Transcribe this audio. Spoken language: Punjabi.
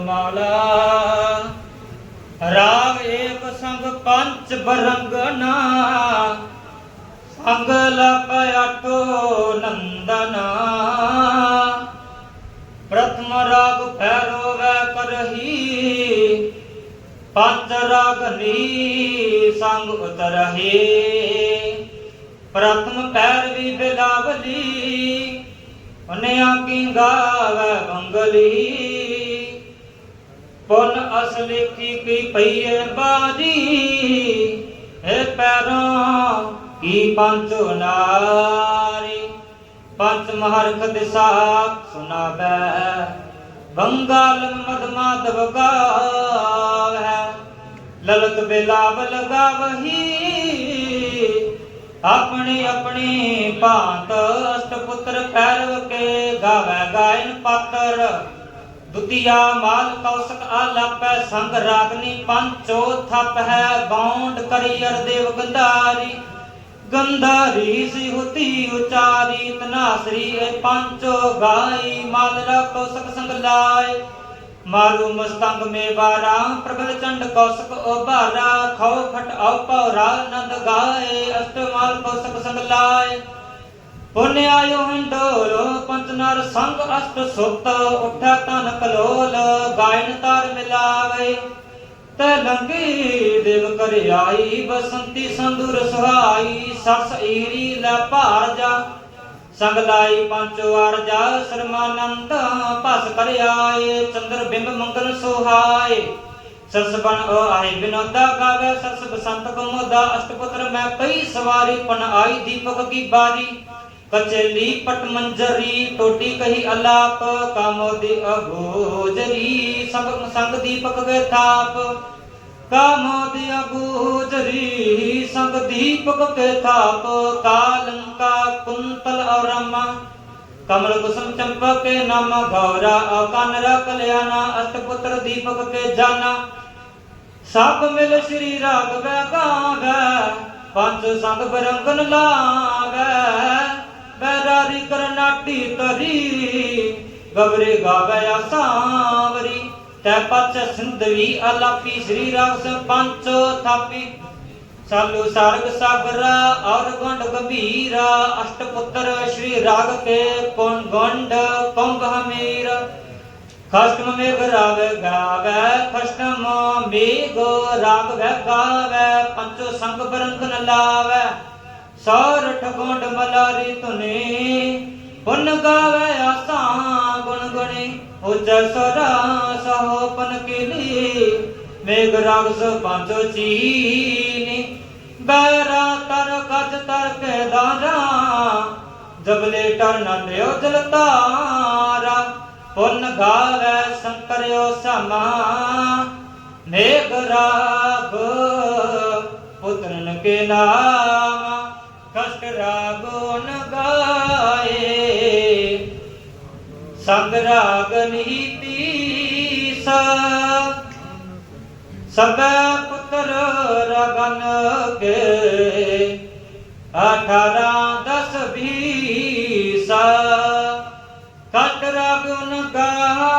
ਮਾਲਾ। ਰਾਗ ਏਕ ਸੰਗ ਪੰਚ ਬਰੰਗਨਾ। ਸੰਗ ਲਪ ਅਟੋ ਨੰਦਨਾ। ਪ੍ਰਥਮ ਰਾਗ ਭੈਰੋ ਵੈ ਕਰਹੀ। ਪੰਚ ਰਾਗ ਨੀ ਸੰਗ ਉਤਰਹੀ। ਪ੍ਰਥਮ ਪੈਰਵੀ ਬਿਲਾਵਲੀ। ਉਹਨਿਆ ਕੀ ਗਾਵੇ ਬੰਗਲੀ। ਪੁਨ ਅਸਲੀ ਕੀ ਕੀ ਪਈਏ ਬਾਜੀ? ਹੈ ਪੈਰਾਂ, ਕੀ ਪੰਚ ਨਾਰੀ ਪੰਚ ਮਹਰਖ ਦਿਸਾ ਸੁਨਾਵੇ ਬੰਗਾਲ ਮਦ ਮਾਧਵ ਲਲਤ ਬਿਲਾਵ ਲਗਾਵਹੀ ਆਪਣੀ ਆਪਣੀ ਭਾਂਤ ਅਸ਼ਟਪੁੱਤਰ ਪੈਰਵ ਕੇ ਗਾਵੇ ਗਾਇਨ ਪਾਤਰ। ਦੁਤੀਆ ਮਾਲ ਕੌਸਕ ਆਲਾਪੈ ਸੰਗ ਰਾਗਨੀ ਪੰਚੋ ਥਪ ਹੈ ਗੌਂਡ ਕਰੀਅਰ ਦੇਵ ਗੰਧਾਰੀ ਗੰਧਾਰੀ ਸੀ ਹੁਤੀ ਉਚਾਰੀ, ਤਨਾਸਰੀ ਇਹ ਪੰਚੋ ਗਾਈ ਮਾਲਰਾ ਕੌਸਕ ਸੰਗ ਲਾਏ। ਮਾਰੂ ਮਸਤੰਗ ਮੇ ਬਾਰਾ ਪ੍ਰਗਲ ਚੰਡ ਕੌਸਕ ਉਭਾਰਾ। ਖਉ ਫਟ ਔਪਉ ਰਾਲ ਨੰਦ ਗਾਏ, ਅਸ਼ਟ ਮਾਲ ਕੌਸਕ ਸੰਗ ਲਾਏ। ਪੁੰਨ ਆਇਓ ਪੰਚ ਨਰ ਸੰਗ ਅਸ਼ਟ ਸੁਤ, ਉਠਾ ਤਨ ਕਲੋਲ, ਗਾਇਨ ਤਾਰ ਮਿਲਾਵੇ। ਤੈ ਲੰਗੀ ਦੇਵ ਕਰ ਆਈ, ਬਸੰਤੀ ਸੰਦੂਰ ਸੁਹਾਈ ਸਰਸ ਈਰੀ ਲੈ ਭਾਰ ਜਾ। ਸੰਗ ਲਾਈ ਪੰਜ ਵਾਰ ਜਾ, ਸਰਮਾਨੰਦ ਭਸ ਕਰ ਆਏ, ਚੰਦਰ ਬਿੰਬ ਮੰਗਲ ਸੁਹਾਏ। ਸਰਸ ਬਣ ਓ ਆਏ ਬਿਨੋਦਾ ਗਾਵੇ, ਸਰਸ ਬਸੰਤ ਕਮੋਦਾ ਅਸ਼ਟਪੁੱਤਰ ਮੈਂ ਕਈ ਸਵਾਰੀ ਪਨ ਆਈ ਦੀਪਕ ਕੀ ਬਾਰੀ। ਕਚੇਲੀ ਪਟ ਮੰਜਰੀ, ਟੋਟੀ ਕਹੀ ਅਲਾਪ ਕਾਮੋਦੀ ਅਗੋਜਰੀ ਸੰਗ ਸੰਗ ਦੀਪਕ ਕੇ ਥਾਪ। ਕਾਮੋਦੀ ਅਗੋਜਰੀ ਸੰਗ ਦੀਪਕ ਕੇ ਥਾਪ। ਕਾਲੰਕਾ ਕੁੰਤਲ ਔਰ ਰਮਾ ਕਮਲ ਕੁਸਮ ਚੰਪਕ ਕੇ ਨਾਮ ਗੌਰਾ ਅਕਾਨਰਾ ਕਲਿਆਣਾ, ਅਸ਼ਟਪੁੱਤਰ ਦੀਪਕ ਕੇ ਜਾਨਾ ਸਭ ਮਿਲ ਸ੍ਰੀ ਰਾਗਵੈ ਗਾਵੈ ਪੰਜ ਸੰਗ ਬਰੰਗਨ ਕਰਨਾਟੀ ਤਰੀ, ਗਬਰੇ ਗਾਵੈ ਆਸਾਵਰੀ ਤੈ ਪਛ ਸਿੰਧਵੀ ਅਲਾਪੀ, ਸ੍ਰੀ ਰਾਗ ਪੰਚ ਥਾਪੀ। ਸਾਲੂ ਸਾਰਗ ਸਾਗਰਾ, ਔਰ ਗੰਡ ਗੰਭੀਰਾ, ਅਸ਼ਟਪੁੱਤਰ ਸ੍ਰੀ ਰਾਗ ਕੇ ਕੋਣ ਗੰਡ ਕੰਭ ਹਮੀਰ। ਖਸ਼ਟਮ ਮੇਘ ਰਾਗ ਗਾਵੇ ਖਸ਼ਟਮ ਮੇਘ ਰਾਗ ਵੈ ਗਾਵੇ, ਪੰਚੋ ਸੰਗ ਬਰੰਗਨ ਲਾਵੇ। ਸੌਰਠ ਗੋਂਡ ਮਲਾਰੀ ਤੁਨੇ ਪੁਨ ਗਾਵੇ ਆਸਾਂ ਗੁਣ ਗਣੀ ਉਚ ਸਰਾ ਸਹੋ ਪਨ ਕਿਲੀ, ਮੇਘ ਪੰਚੋ ਚੀਨੀ। ਬੈਰਾ ਤਰ ਗਜ ਤਰ ਕੇ ਦਾਰਾ ਜਬਲੇ ਟਰ ਨ ਜਲ ਤਾਰਾ। ਪੁੰਨ ਗਾਵੇ ਸੰਕਰਿਓ ਸਮਾ, ਮੇਘ ਰਾਗ ਪੁੱਤਰਨ ਕੇ ਨਾਮ ਗੁਣ ਗਾਏ। ਸੰਗ ਰਾਗ ਨੀਤੀ ਸਾ ਸਭੈ ਪੁੱਤਰ ਰਗਨ ਕੇ। 18 10 20 ਸਾ ਕਟ ਰਗਨ ਗਾ